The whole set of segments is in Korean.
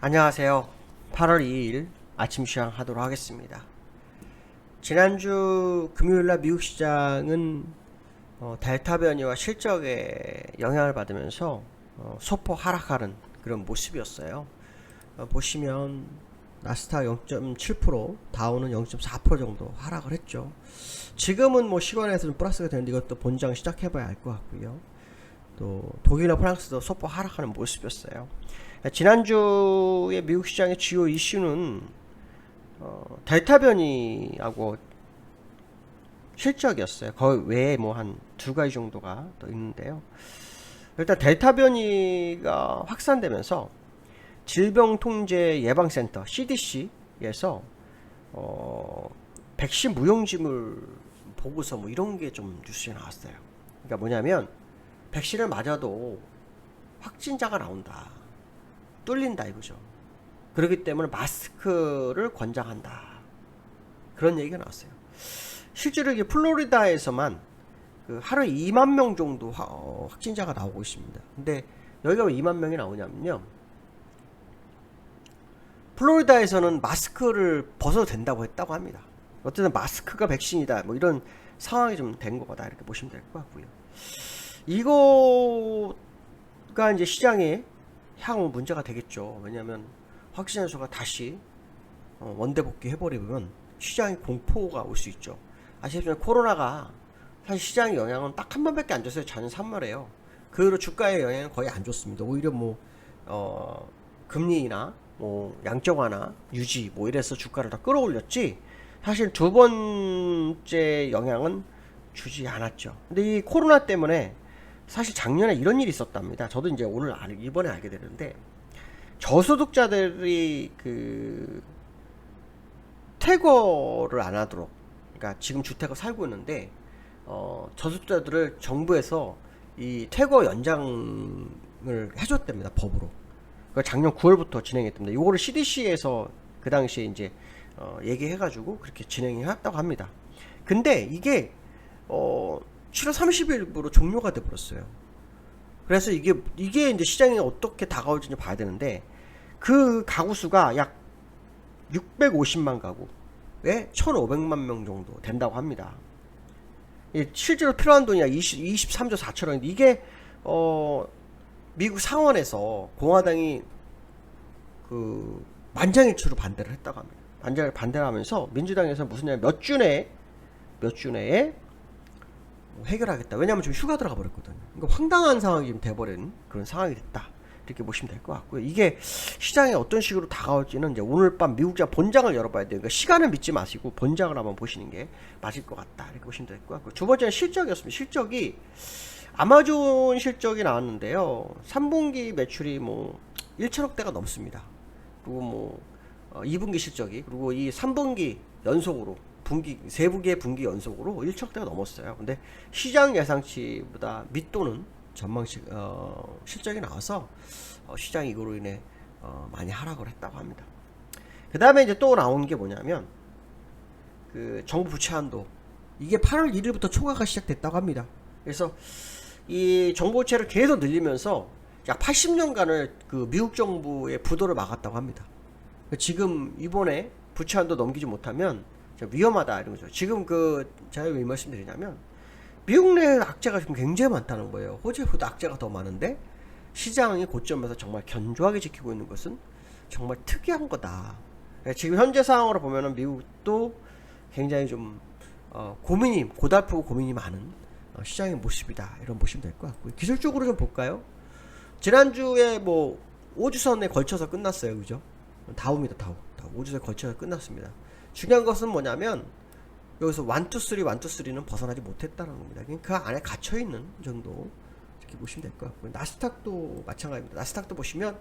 안녕하세요. 8월 2일 아침 시황 하도록 하겠습니다. 지난주 금요일날 미국 시장은 어, 델타 변이와 실적에 영향을 받으면서 어, 소폭 하락하는 그런 모습이었어요. 어, 보시면 나스닥 0.7%, 다우는 0.4% 정도 하락을 했죠. 지금은 뭐 시간에서 좀 플러스가 되는데 이것도 본장 시작해봐야 알 것 같고요. 또 독일과 프랑스도 소폭 하락하는 모습이었어요. 지난주에 미국 시장의 주요 이슈는 어, 델타 변이하고 실적이었어요. 거의 외에 뭐 한 두 가지 정도가 또 있는데요. 일단 델타 변이가 확산되면서 질병통제 예방센터 CDC에서 어, 백신 무용지물 보고서 뭐 이런 게 좀 뉴스에 나왔어요. 그러니까 뭐냐면 백신을 맞아도 확진자가 나온다. 뚫린다 이거죠. 그렇기 때문에 마스크를 권장한다. 그런 얘기가 나왔어요. 실제로 이게 플로리다에서만 그 하루 2만 명 정도 화- 어, 확진자가 나오고 있습니다. 근데 여기가 왜 2만 명이 나오냐면요. 플로리다에서는 마스크를 벗어도 된다고 했다고 합니다. 어쨌든 마스크가 백신이다. 뭐 이런 상황이 좀 된 거다. 이렇게 보시면 될 것 같고요. 이거가 이제 시장에 향후 문제가 되겠죠. 왜냐하면 확진자 수가 다시 어, 원대 복귀 해버리면 시장에 공포가 올 수 있죠. 아시겠지만 코로나가 사실 시장의 영향은 딱 한 번밖에 안 줬어요. 작년 3월에요. 그 후로 주가의 영향은 거의 안 줬습니다. 오히려 뭐 어, 금리나 뭐 양적 완화 유지 뭐 이래서 주가를 더 끌어올렸지. 사실 두 번째 영향은 주지 않았죠. 근데 이 코로나 때문에 사실 작년에 이런 일이 있었답니다. 저도 이제 오늘 알- 이번에 알게 되는데 저소득자들이 그 퇴거를 안 하도록 그러니까 지금 주택을 살고 있는데 어 저소득자들을 정부에서 이 퇴거 연장을 해줬답니다 법으로. 그 작년 9월부터 진행했답니다. 이거를 CDC에서 그 당시에 이제 어 얘기해가지고 그렇게 진행해 왔다고 합니다. 근데 이게 어 7월 30일부로 종료가 돼 버렸어요 그래서 이게 이게 이제 시장에 어떻게 다가올지 봐야 되는데 그 가구 수가 약 650만 가구에 1,500만 명 정도 된다고 합니다. 이 실제로 필요한 돈이 약 20, 23조 4천 원인데 이게 어 미국 상원에서 공화당이 그 만장일치로 반대를 했다고 합니다. 반대를 반대를 하면서 민주당에서 무슨 몇주 내에 몇 주 내에 뭐 해결하겠다. 왜냐하면 지금 휴가 들어가 버렸거든요. 그러니까 황당한 상황이 좀 돼버린 그런 상황이 됐다. 이렇게 보시면 될 것 같고요. 이게 시장에 어떤 식으로 다가올지는 이제 오늘 밤 미국장 본장을 열어봐야 돼요. 그러니까 시간을 믿지 마시고 본장을 한번 보시는 게 맞을 것 같다. 이렇게 보시면 될 것 같고 두 번째는 실적이었습니다. 실적이 아마존 실적이 나왔는데요. 3분기 매출이 뭐 1천억대가 넘습니다. 그리고 뭐 어, 2분기 실적이 그리고 이 3분기 연속으로 분기 세 분기의 분기 연속으로 1천억대가 넘었어요. 근데 시장 예상치보다 밑도는 전망치 어, 실적이 나와서 어, 시장이 이거로 인해 어, 많이 하락을 했다고 합니다. 그 다음에 이제 또 나온 게 뭐냐면 그 정부 부채 한도 이게 8월 1일부터 초과가 시작됐다고 합니다. 그래서 이 정부 부채를 계속 늘리면서 약 80년간을 그 미국 정부의 부도를 막았다고 합니다. 지금 이번에 부채 한도 넘기지 못하면 위험하다 이런 거죠. 지금 그 제가 왜 말씀드리냐면 미국 내 악재가 지금 굉장히 많다는 거예요. 호주보다 악재가 더 많은데 시장이 고점에서 정말 견조하게 지키고 있는 것은 정말 특이한 거다. 예, 지금 현재 상황으로 보면은 미국도 굉장히 좀 어, 고민이 고달프고 고민이 많은 어, 시장의 모습이다. 이런 보시면 될 것 같고요. 기술적으로 좀 볼까요? 지난주에 뭐 5주선에 걸쳐서 끝났어요. 그죠? 다우입니다. 다우. 다우. 5주선에 걸쳐서 끝났습니다. 중요한 것은 뭐냐면 여기서 1, 2, 3, 1, 2, 3는 벗어나지 못했다는 겁니다. 그냥 그 안에 갇혀 있는 정도 이렇게 보시면 될 것 같고요. 나스닥도 마찬가지입니다. 나스닥도 보시면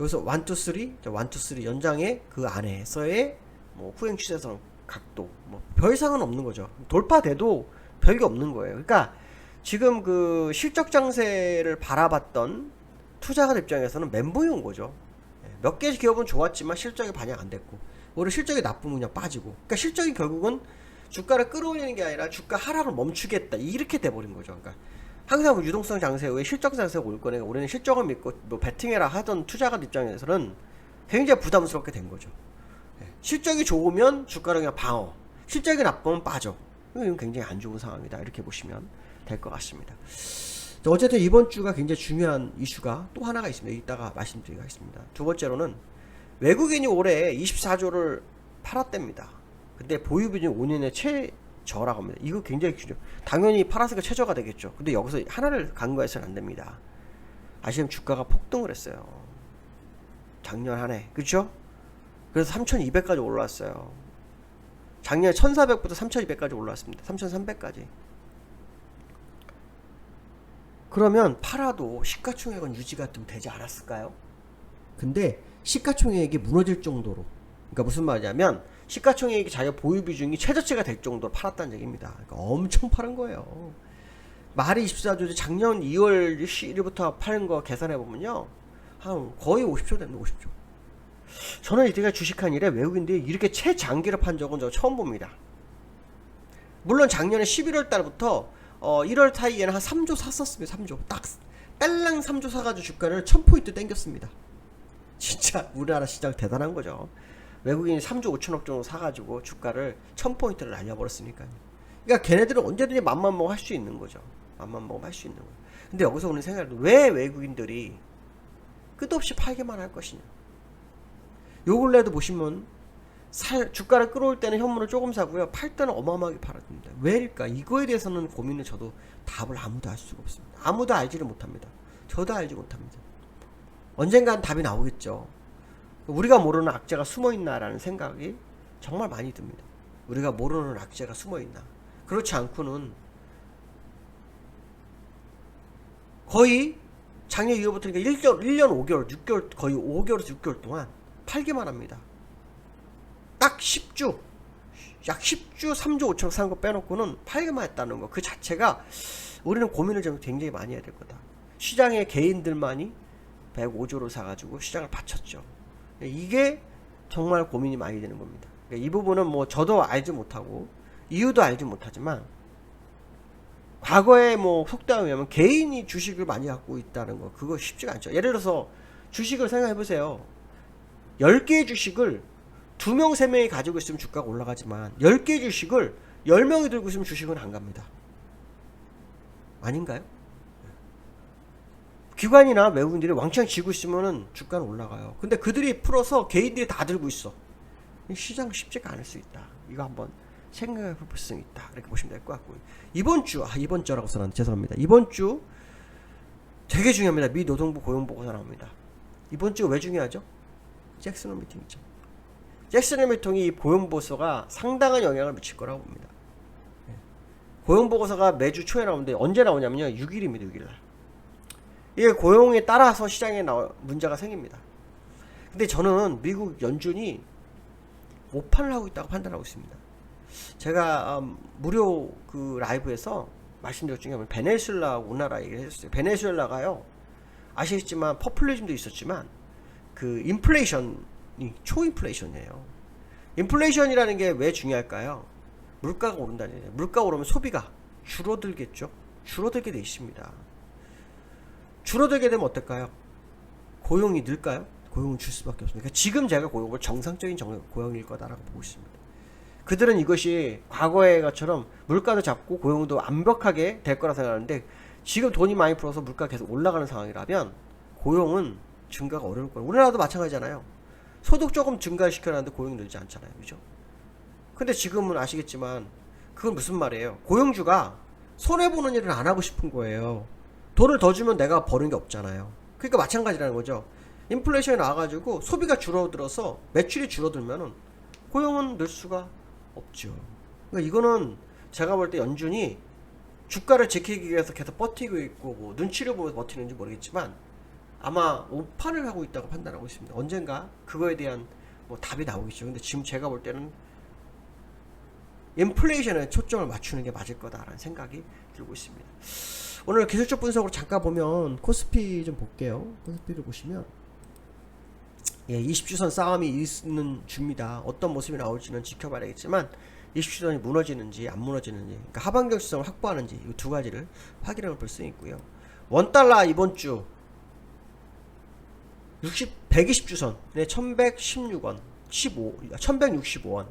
여기서 1, 2, 3, 1, 2, 3 연장의 그 안에서의 뭐 후행 추세선 각도 뭐별 이상은 없는 거죠. 돌파돼도 별게 없는 거예요. 그러니까 지금 그 실적 장세를 바라봤던 투자가 입장에서는 멘붕이 온 거죠. 예, 몇개 기업은 좋았지만 실적이 반영 안 됐고 오히려 실적이 나쁘면 그냥 빠지고 그러니까 실적이 결국은 주가를 끌어올리는 게 아니라 주가 하락을 멈추겠다 이렇게 돼버린 거죠. 그러니까 항상 뭐 유동성 장세 후에 실적 장세가 올 거니까 우리는 실적을 믿고 뭐 베팅해라 하던 투자가 입장에서는 굉장히 부담스럽게 된 거죠. 예. 실적이 좋으면 주가를 그냥 방어, 실적이 나쁘면 빠져. 이건 굉장히 안 좋은 상황이다. 이렇게 보시면 될 것 같습니다. 자, 어쨌든 이번 주가 굉장히 중요한 이슈가 또 하나가 있습니다. 이따가 말씀드리겠습니다. 두 번째로는 외국인이 올해 24조를 팔았답니다. 근데 보유 비중 5년의 최저라고 합니다. 이거 굉장히 중요. 당연히 팔았으니까 최저가 되겠죠. 근데 여기서 하나를 간과해서는 안 됩니다. 아시면 주가가 폭등을 했어요. 작년 한 해. 그렇죠? 그래서 3,200까지 올라왔어요. 작년에 1,400부터 3,200까지 올라왔습니다. 3,300까지. 그러면 팔아도 시가총액은 유지가 좀 되지 않았을까요? 근데 시가총액이 무너질 정도로 그러니까 무슨 말이냐면 시가총액이 자기 보유 비중이 최저치가 될 정도로 팔았다는 얘기입니다. 그러니까 엄청 팔은 거예요. 말이 24조지 작년 2월 1일부터 파는 거 계산해 보면요. 한 거의 50조 됩니다. 50조. 저는 이때가 주식한 일에 외국인들이 이렇게 최장기를 판 적은 저 처음 봅니다. 물론 작년에 11월 달부터 어 1월 사이에는 한 3조 샀었습니다. 3조. 딱 딸랑 3조 사가지고 주가를 1000포인트 땡겼습니다. 진짜 우리나라 시장 대단한 거죠. 외국인이 3조 5천억 정도 사가지고 주가를 1000포인트를 날려버렸으니까요. 그러니까 걔네들은 언제든지 맘만 먹으면 할 수 있는 거죠. 맘만 먹으면 할 수 있는 거예요. 근데 여기서 오는 생각은 왜 외국인들이 끝없이 팔기만 할 것이냐. 요 근래도 보시면 살, 주가를 끌어올 때는 현물을 조금 사고요. 팔 때는 어마어마하게 팔았습니다. 왜일까? 이거에 대해서는 고민을 저도 답을 아무도 알 수가 없습니다. 아무도 알지를 못합니다. 저도 알지 못합니다. 언젠간 답이 나오겠죠. 우리가 모르는 악재가 숨어 있나라는 생각이 정말 많이 듭니다. 우리가 모르는 악재가 숨어 있나. 그렇지 않고는 거의 작년 2월부터 그러니까 1년, 1년 5개월, 6개월, 거의 5개월에서 6개월 동안 팔기만 합니다. 딱 10주, 약 10주 3조 5천억 산 거 빼놓고는 팔기만 했다는 거. 그 자체가 우리는 고민을 좀 굉장히 많이 해야 될 거다. 시장의 개인들만이 105조를 사가지고 시장을 바쳤죠. 이게 정말 고민이 많이 되는 겁니다. 그러니까 이 부분은 뭐 저도 알지 못하고 이유도 알지 못하지만 과거에 뭐 속담에 의하면 개인이 주식을 많이 갖고 있다는 거 그거 쉽지가 않죠. 예를 들어서 주식을 생각해 보세요. 10개의 주식을 2명, 3명이 가지고 있으면 주가가 올라가지만 10개의 주식을 10명이 들고 있으면 주식은 안 갑니다. 아닌가요? 기관이나 외국인들이 왕창 쥐고 있으면은 주가는 올라가요. 근데 그들이 풀어서 개인들이 다 들고 있어. 시장 쉽지가 않을 수 있다. 이거 한번 생각해 볼 수는 있다. 이렇게 보시면 될 것 같고요. 이번 주, 아, 이번 주라고 써놨는데 죄송합니다. 이번 주 되게 중요합니다. 미 노동부 고용 보고서 나옵니다. 이번 주가 왜 중요하죠? 잭슨홀 미팅이죠. 잭슨홀 미팅이 고용 보고서가 상당한 영향을 미칠 거라고 봅니다. 예. 고용 보고서가 매주 초에 나오는데 언제 나오냐면요. 6일입니다. 6일 날. 이게 고용에 따라서 시장에 나 문제가 생깁니다. 근데 저는 미국 연준이 오판을 하고 있다고 판단하고 있습니다. 제가 음, 무료 그 라이브에서 말씀드렸 중에 베네수엘라 우리나라 얘기를 해줬어요. 베네수엘라가요 아시겠지만 퍼플리즘도 있었지만 그 인플레이션이 초인플레이션이에요. 인플레이션이라는 게 왜 중요할까요? 물가가 오른다는 얘기예요. 물가 오르면 소비가 줄어들겠죠. 줄어들게 돼 있습니다. 줄어들게 되면 어떨까요? 고용이 늘까요? 고용을 줄 수밖에 없습니다. 그러니까 지금 제가 고용을 정상적인 정, 고용일 거다라고 보고 있습니다. 그들은 이것이 과거의 것처럼 물가도 잡고 고용도 완벽하게 될 거라 생각하는데 지금 돈이 많이 풀어서 물가 계속 올라가는 상황이라면 고용은 증가가 어려울 거예요. 우리나라도 마찬가지잖아요. 소득 조금 증가시켜놨는데 고용이 늘지 않잖아요. 그죠? 근데 지금은 아시겠지만 그건 무슨 말이에요? 고용주가 손해보는 일을 안 하고 싶은 거예요. 돈을 더 주면 내가 버는 게 없잖아요. 그러니까 마찬가지라는 거죠. 인플레이션이 나와가지고 소비가 줄어들어서 매출이 줄어들면은 고용은 늘 수가 없죠. 그러니까 이거는 제가 볼 때 연준이 주가를 지키기 위해서 계속 버티고 있고 뭐 눈치를 보면서 버티는지 모르겠지만 아마 오판을 하고 있다고 판단하고 있습니다. 언젠가 그거에 대한 뭐 답이 나오겠죠. 근데 지금 제가 볼 때는 인플레이션에 초점을 맞추는 게 맞을 거다라는 생각이 들고 있습니다. 오늘 기술적 분석으로 잠깐 보면 코스피 좀 볼게요. 코스피를 보시면 예, 20주선 싸움이 있는 줍니다. 어떤 모습이 나올지는 지켜봐야겠지만 20주선이 무너지는지 안 무너지는지 그러니까 하반 경직성을 확보하는지 이 두 가지를 확인해 볼수 있고요. 원 달러 이번 주 60 120주선에 1116원 15 1165원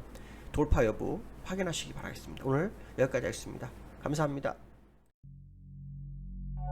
돌파 여부 확인하시기 바라겠습니다. 오늘 여기까지 하겠습니다. 감사합니다.